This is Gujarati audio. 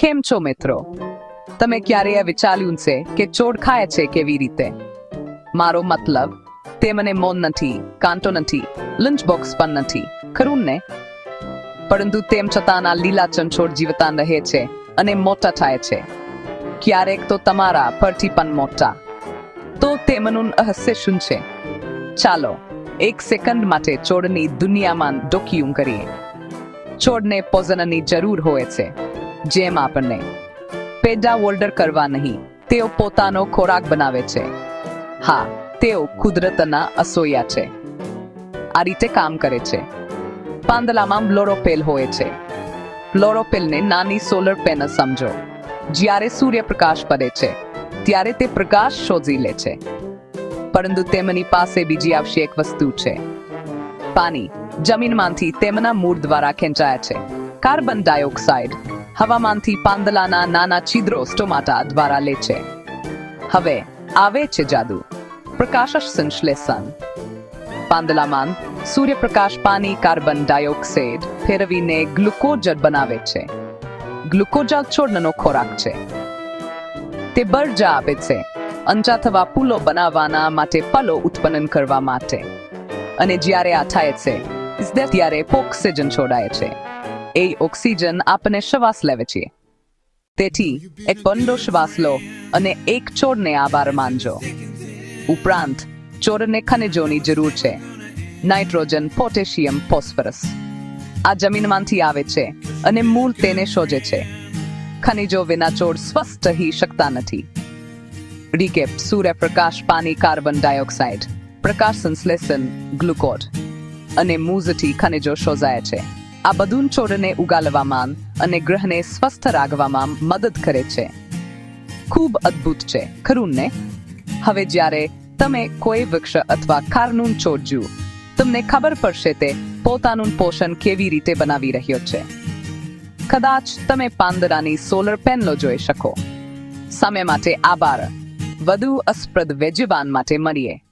કેમ છો મિત્રો? તમે ક્યારેય વિચાર્યું છે કે ચોડ ખાય છે કેવી રીતે? મારો મતલબ, તે મને મૌન નથી કાંટો નથી લંચ બોક્સ પણ નથી, ખરું ને? પરંતુ તેમ છતાં આ લીલા ચંચોડ જીવતા રહે છે અને મોટા થાય છે. ક્યારેક તો તમારા પરથી પણ મોટા. તો તેમનું રહસ્ય શું છે? ચાલો, એક સેકન્ડ માટે ચોડની દુનિયામાં ડોકિયું કરીએ. છોડને પોઝનની જરૂર હોય છે. જેમ આપણને પેડા વોલ્ડર કરવા નહીં, તેઓ પોતાનો ખોરાક બનાવે છે. હા, તેઓ કુદરતના અસોયા છે. આ રીતે કામ કરે છે. પાંદલામાં બ્લોરોપેલ હોય છે. બ્લોરોપેલને નાની સોલર પેનલ સમજો. જ્યારે સૂર્યપ્રકાશ પડે છે, ત્યારે તે પ્રકાશ શોધી લે છે. પરંતુ તેમની પાસે બીજી આવશ્યક વસ્તુ છે. પાણી જમીનમાંથી તેમના મૂળ દ્વારા ખેંચાય છે. Carbon dioxide. હવામાનથી પાંદલાના નાના છિદ્રો સ્ટોમાટા દ્વારા લે છે. હવે આવે છે જાદુ. પ્રકાશ સંશ્લેષણ. પાંદલામાં સૂર્યપ્રકાશ પાણી કાર્બન ડાયોક્સાઇડ ફેરવીને ગ્લુકોઝ બનાવે છે. ગ્લુકોઝ છોડનો ખોરાક છે. તે બરજા આપે છે. અંચા થવા પુલો બનાવવાના માટે પલો ઉત્પન્ન કરવા માટે. અને જ્યારે આ થાય છે, ત્યારે ઓક્સિજન છોડાય છે. એ ઓક્સિજન આપણને શ્વાસ લેવે છે. તેથી, એક પંડો શ્વાસ લો અને એક ચોરને આભાર માનજો. ઉપરાંત, ચોરને ખનિજોની જરૂર છે. Nitrogen, potassium, phosphorus. આ જમીનમાંથી આવે છે અને મૂળ તેને શોધે છે. ખનિજો વિના ચોર સ્વસ્થ રહી શકતા નથી. રીકેપ સૂર્યપ્રકાશ, પાણી, કાર્બન ડાયોક્સાઇડ, પ્રકાશ સંશ્લેષણ, ગ્લુકોઝ અને મૂઝથી ખનિજો શોધાય છે. આ બધું છોડને ઉગાડવામાં અને ગ્રહને સ્વસ્થ રાખવામાં મદદ કરે છે. ખૂબ અદ્ભુત છે. ખરું ને હવે જ્યારે તમે કોઈ વૃક્ષ અથવા ખારનું છોડ જુઓ તમને ખબર પડશે તે પોતાનું પોષણ કેવી રીતે બનાવી રહ્યો છે. કદાચ તમે પાંદડાની સોલર પેનલો જોઈ શકો. સમય માટે આભાર. વધુ અસ્પ્રદ વેજવાન માટે મળીએ.